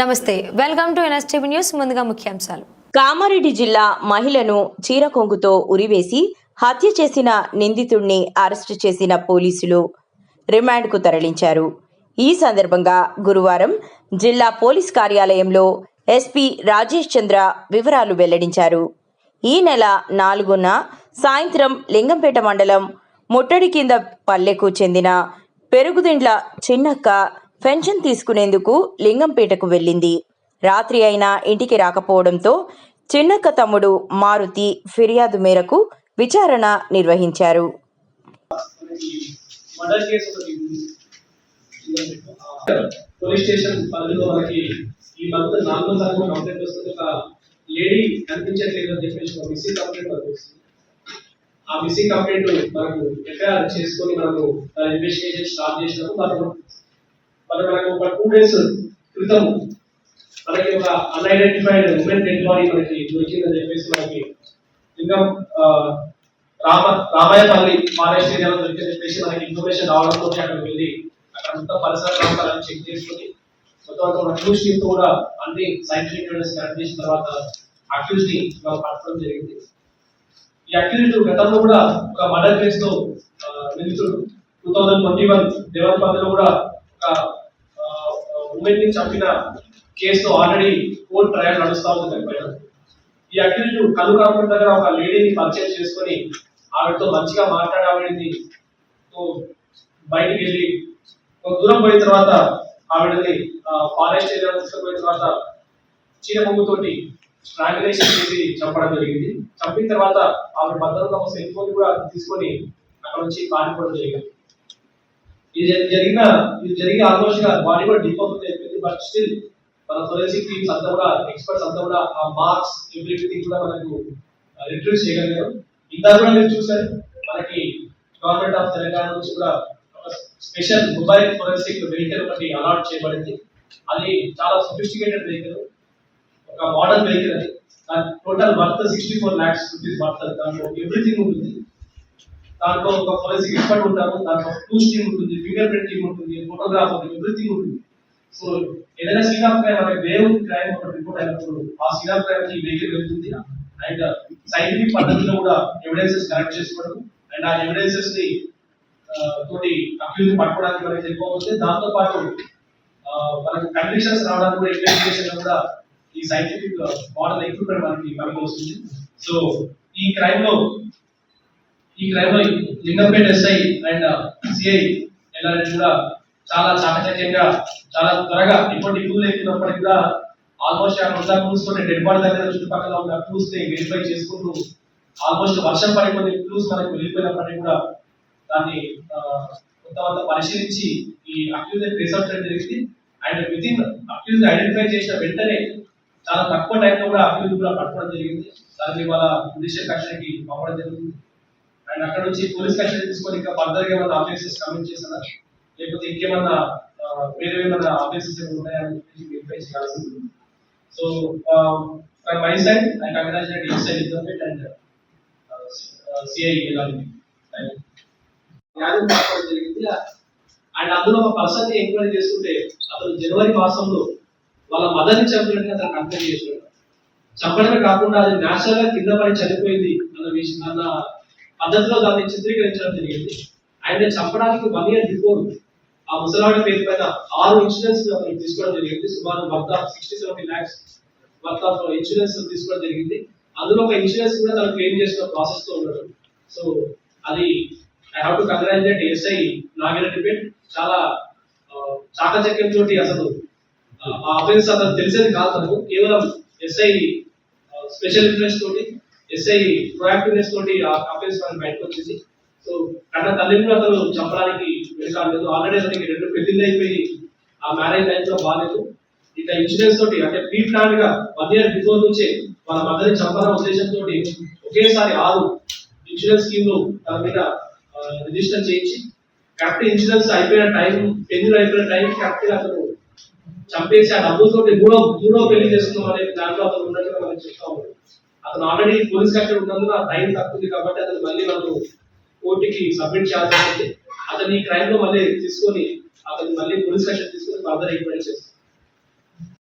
నమస్తే welcome to NSTV news. ముందుగా ముఖ్యాంశాలు. కామారెడ్డి జిల్లా మహిళను చీరకొంగుతో ఉరివేసి హత్య చేసిన నిందితుడిని అరెస్టు చేసిన పోలీసులు రిమాండ్కు తరలించారు. ఈ సందర్భంగా గురువారం జిల్లా పోలీస్ కార్యాలయంలో ఎస్పీ రాజేష్ చంద్ర వివరాలు వెల్లడించారు. ఈ నెల నాలుగున సాయంత్రం లింగంపేట మండలం ముట్టడి కింద పల్లెకు చెందిన పెరుగుదిండ్ల చిన్నక్క పెన్షన్ తీసుకునేందుకు లింగంపేటకు వెళ్ళింది. రాత్రి అయినా ఇంటికి రాకపోవడంతో చిన్నక్క తమ్ముడు మారుతి ఫిర్యాదు మేరకు విచారణ నిర్వహించారు. పోలీస్ స్టేషన్ పరిధిలో మనకి ఈ మంత్ నాలుగో తారీఖు కంప్లైంట్ వస్తుంది. ఒక లేడీ కనిపించట్లేదు అని చెప్పేసి ఒక మిస్సింగ్ కంప్లైంట్ వస్తుంది. ఆ మిస్సింగ్ కంప్లైంట్ మనకు ఎఫ్ఐఆర్ చేసుకొని మనము ఇన్వెస్టిగేషన్ స్టార్ట్ చేసినప్పుడు మనకు మన మనకు ఒక టూ డేస్ క్రితం మనకి ఒక అన్ఐడెంటిఫైడ్ ఉమెన్ డెడ్ బాడీ మనకి దొరికిందని చెప్పేసి మనకి ఇంకా రామ రామాయపల్లి ఫారెస్ట్ ఏరియాలో దొరికిందని చెప్పేసి మనకి ఇన్ఫర్మేషన్ రావడంతో అక్కడికి వెళ్ళి అక్కడ మొత్తం పరిసర ప్రాంతాలను చెక్ చేసుకుని మొత్తం మన క్లూస్ టీమ్ కూడా అన్ని సైంటిఫిక్ ఎవిడెన్స్ కలెక్ట్ చేసిన తర్వాత అక్యూజ్ని మనం పట్టడం జరిగింది. ఈ అక్యూజ్డ్ గతంలో కూడా ఒక మర్డర్ కేసులో నిందితుడు టూ థౌజండ్ ట్వంటీ వన్ దేవరపల్లిలో కూడా ఒక ఉమెన్ని చంపిన కేసులో ఆల్రెడీ కోర్టు ట్రయల్ నడుస్తా ఉంది దానిపైన ఈ అక్యూజ్డ్ కళ్ళు కాకుండా దగ్గర ఒక లేడీని పరిచయం చేసుకొని ఆవిడతో మంచిగా మాట్లాడి ఆవిడని బయటికి వెళ్ళి దూరం పోయిన తర్వాత ఆవిడని ఫారెస్ట్ ఏరియా తీసుకుపోయిన తర్వాత చీన తోటి స్ట్రాంగులేషన్ చేసి చంపడం జరిగింది. చంపిన తర్వాత ఆవిడ భద్రత ఒక సెల్ ఫోన్ కూడా తీసుకొని అక్కడ నుంచి పారిపోవడం జరిగింది. ఇది జరిగిన ఇది జరిగి ఆల్మోస్ట్గా బాడీ కూడా డిపోతుంది బట్ స్టిల్ మన ఫోరెన్సిక్ టీమ్స్ అంతా కూడా ఎక్స్పర్ట్స్ అంతా కూడా ఆ మార్క్స్ ఎవ్రీథింగ్ కూడా మనకు రిట్రీవ్ చేయగలిగారు. ఇందా కూడా మీరు చూసారు మనకి గవర్నమెంట్ ఆఫ్ తెలంగాణ నుంచి కూడా ఒక స్పెషల్ మొబైల్ ఫోరెన్సిక్ వెహికల్ ఒకటి అలాట్ చేయబడింది. అది చాలా సొఫిస్టికేటెడ్ వెహికల్ ఒక మోడల్ వెహికల్ అది. దాని total worth sixty four lakhs rupees worth దాంట్లో ఎవ్రీథింగ్ ఉంటుంది. దాంట్లో ఒక ఫోరెన్సిక్ ఎక్స్పర్ట్ ఉంటారు దాంట్లో టూ టీమ్ ఉంటుంది ఫింగర్ ప్రింట్ టీమ్ ఉంటుంది ఫోటోగ్రాఫర్ ఎవ్రీథింగ్ ఉంటుంది. సో ఏదైనా సీన్ ఆఫ్ క్రైమ్ అంటే వేవ్ క్రైమ్ ఒక రిపోర్ట్ అయినప్పుడు ఆ సీన్ ఆఫ్ క్రైమ్కి వెహికల్ వెళ్తుంది. అండ్ సైంటిఫిక్ పద్ధతిలో కూడా ఎవిడెన్సెస్ కలెక్ట్ చేసుకోవడం. అండ్ ఆ ఎవిడెన్సెస్ని తోటి అక్యూజ్ పట్టుకోవడానికి మనకి తెలిపోతుంది దాంతో పాటు మనకు మనకి కండిషన్స్ రావడానికి కూడా ఇన్వెస్టిగేషన్ కూడా ఈ సైంటిఫిక్ మోడల్ ఎక్విప్మెంట్ మనకి మనకు వస్తుంది. సో ఈ క్రైమ్లో ఈ క్రైమ్లో Lingampet SI and CI LRS కూడా చాలా చాకచక్యంగా చాలా త్వరగా ఇటువంటి క్లూ లేకున్నప్పటికీ కూడా ఆల్మోస్ట్ అక్కడ ఉన్న క్లూస్ కొన్ని డెడ్ బాడీ దగ్గర చుట్టుపక్కల ఉన్న క్లూస్ని వెరిఫై చేసుకుంటూ ఆల్మోస్ట్ వర్షం పడి కొన్ని క్లూస్ మనకు వెళ్ళిపోయినప్పటికీ కూడా దాన్ని కొంతమంత పరిశీలించి ఈ అక్యూజ్ రిసర్చ్ అవుట్ చేయడం జరిగింది and with in accuse identify చేసిన వెంటనే చాలా తక్కువ టైంలో కూడా అక్యూజ్ కూడా పట్టుకోవడం జరిగింది. దాన్ని వాళ్ళ జుడిషియల్ కస్టడీకి పంపడం జరిగింది అండ్ అక్కడ నుంచి పోలీస్ కస్టడీ తీసుకొని ఇంకా ఫర్దర్గా ఏమైనా ఆఫీసెస్ కమిట్ చేస్తున్నారు లేకపోతే ఇంకేమన్నా వేరే ఏమైనా ఆఫీసెస్ ఏమైనా ఉన్నాయా అని చెప్పేసి వెరిఫై చేయాల్సి ఉంటుంది. So from my side I congratulate ఈ సైడ్ గవర్నమెంట్ అండ్ సిఐ న్యాయం జరిగింది. అండ్ అందులో ఒక పర్సన్ ఎంక్వైరీ చేస్తుంటే అతను జనవరి మాసంలో వాళ్ళ మదర్ని చంపినట్టుగా అతను కంప్లైంట్ చేసినాడు చంపడమే కాకుండా అది నేచురల్గా కింద పడి చనిపోయింది అన్న విషయం అన్న పద్ధతిలో దాన్ని చిత్రీకరించడం జరిగింది. ఆయన చంపడానికి వన్ ఇయర్ బిఫోర్ ఆ ముసలాడి పేరు పైన ఆరు ఇన్సూరెన్స్ అతను తీసుకోవడం జరిగింది. సుమారు worth of sixty seventy lakhs worth of insurance తీసుకోవడం జరిగింది. అందులో ఒక ఇన్సూరెన్స్ కూడా తను క్లెయిమ్ చేసిన ప్రాసెస్తో ఉన్నాడు. సో అది I have to congratulate SI Nagireddypet చాలా చాకచక్యం తోటి అసలు ఆ అఫెన్స్ అతను తెలిసేది కాదు తనకు. కేవలం ఎస్ఐ స్పెషల్ ఇంట్రెస్ట్ తోటి ఎస్ఐ ప్రొయాక్టివ్నెస్ తోటి ఆ అఫెన్స్ మనం బయటకు వచ్చింది. సో కన్న తల్లిని అతను చంపడానికి వెనకాలేదు ఆల్రెడీ అతనికి రెండు పెళ్ళిళ్ళు అయిపోయి ఆ మ్యారేజ్ లైఫ్లో బాగాలేదు ఇట్లా ఇన్సూరెన్స్ తోటి అంటే ప్రీ ప్లాన్గా వన్ ఇయర్ బిఫోర్ నుంచే వాళ్ళ మదర్ని చంపాలన్న ఉద్దేశంతో ఒకేసారి ఆరు ఇన్సూరెన్స్ స్కీమ్లు తన మీద రిజిస్టర్ చేయించి కరెక్ట్ ఇన్సూరెన్స్ అయిపోయిన టైం పెళ్ళి అయిపోయిన టైం కరెక్ట్గా అతను చంపేసి ఆ డబ్బులతో మూడో మూడో పెళ్ళి చేసుకున్నాం అనే దాంట్లో అతను ఉన్నట్టుగా మనం చెప్తా ఉన్నాం. అతను ఆల్రెడీ పోలీస్ కస్టడీ ఉన్నందున టైం తక్కువ కాబట్టి అతను మళ్ళీ మనం కోర్టుకి సబ్మిట్ చేయాల్సి ఉంటుంది అతని క్రైమ్లో మళ్ళీ తీసుకొని అతను మళ్ళీ పోలీస్ స్టేషన్ తీసుకొని ఫర్దర్ ఎంక్వైరీ చేస్తారు.